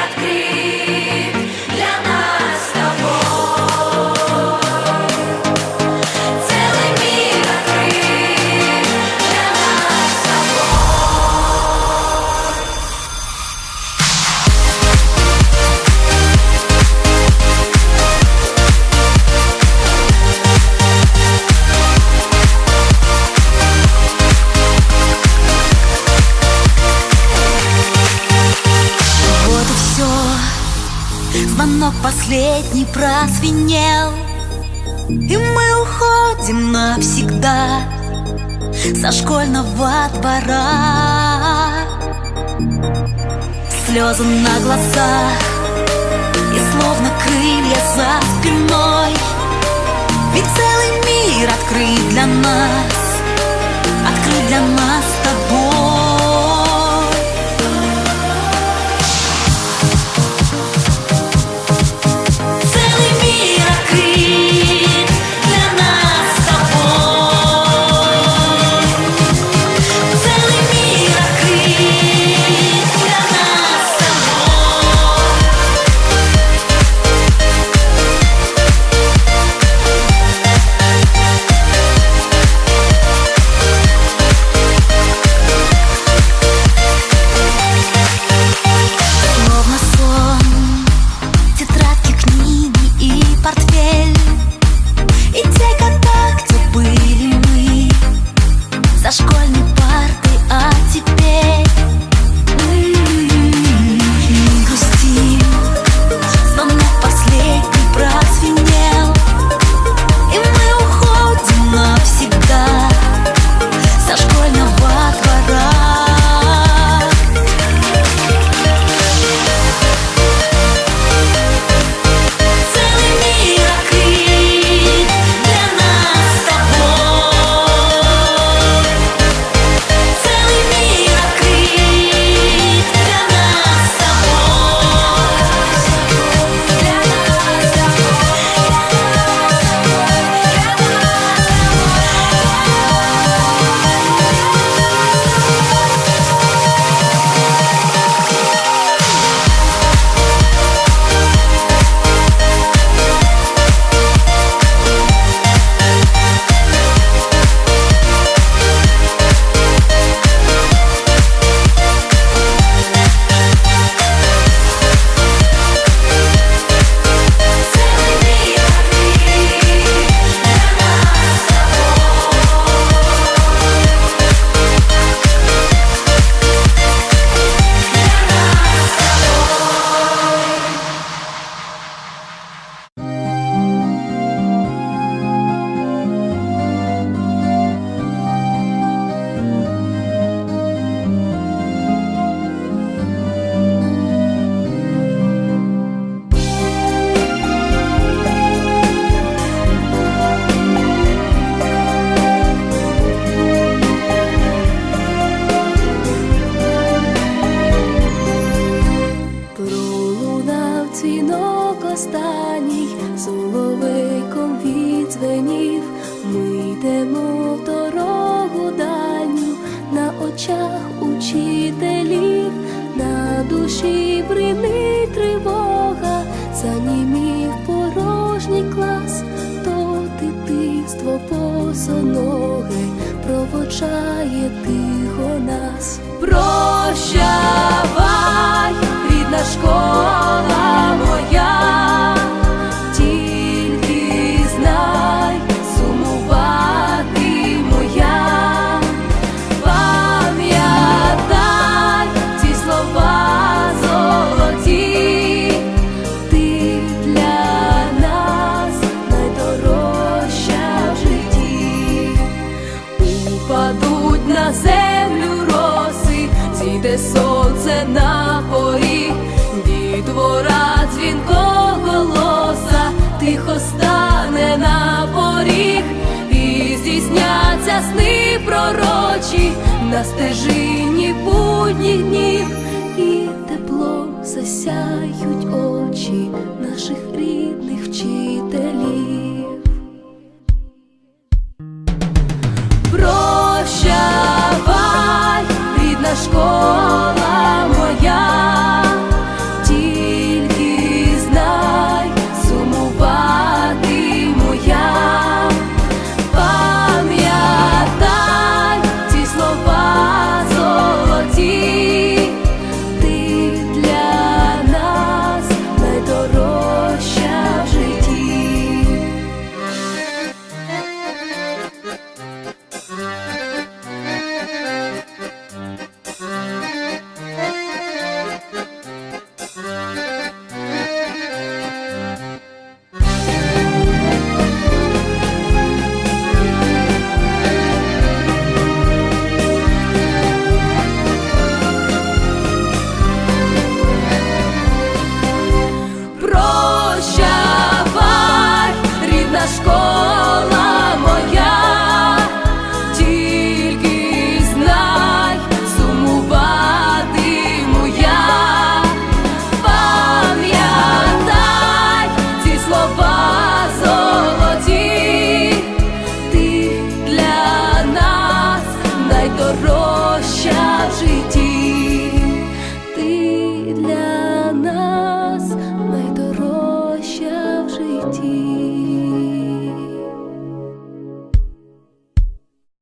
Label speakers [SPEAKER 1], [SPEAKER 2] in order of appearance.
[SPEAKER 1] открыт
[SPEAKER 2] Все Звонок последний прозвенел И мы уходим навсегда Со школьного двора. Слезы на глазах И словно крылья за спиной. Ведь целый мир открыт для нас Открыт для нас
[SPEAKER 3] душі бринить тривога, занімів порожній клас, то дитинство босоноге провочає тихо нас. Сонце на поріг, дітвора дзвінко голоса, тихо стане на поріг, і здійсняться сни пророчі на стежині будніх днів, і теплом засяють очі наших рідних вчителів.